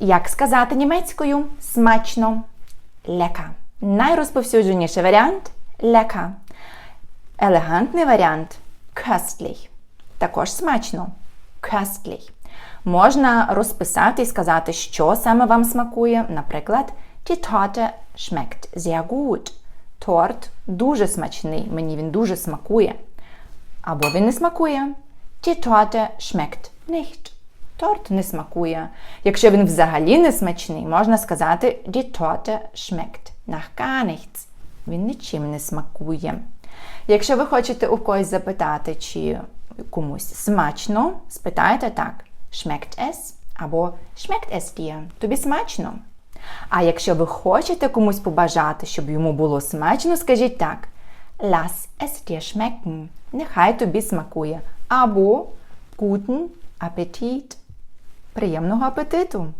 Як сказати німецькою? Смачно. Lecker. Найрозповсюдженіший варіант lecker. Елегантний варіант köstlich. Також смачно. Köstlich. Можна розписати і сказати, що саме вам смакує. Наприклад, die Torte schmeckt sehr gut. Торт дуже смачний, мені він дуже смакує. Або він не смакує. Die Torte schmeckt nicht. Торт не смакує. Якщо він взагалі не смачний, можна сказати Die Torte schmeckt nach gar nichts. Він нічим не смакує. Якщо ви хочете у когось запитати, чи комусь смачно, спитайте так: Schmeckt es? або Schmeckt es dir? Тобі смачно? А якщо ви хочете комусь побажати, щоб йому було смачно, скажіть так: Lass es dir schmecken. Нехай тобі смакує. Або Guten Appetit. Приємного апетиту!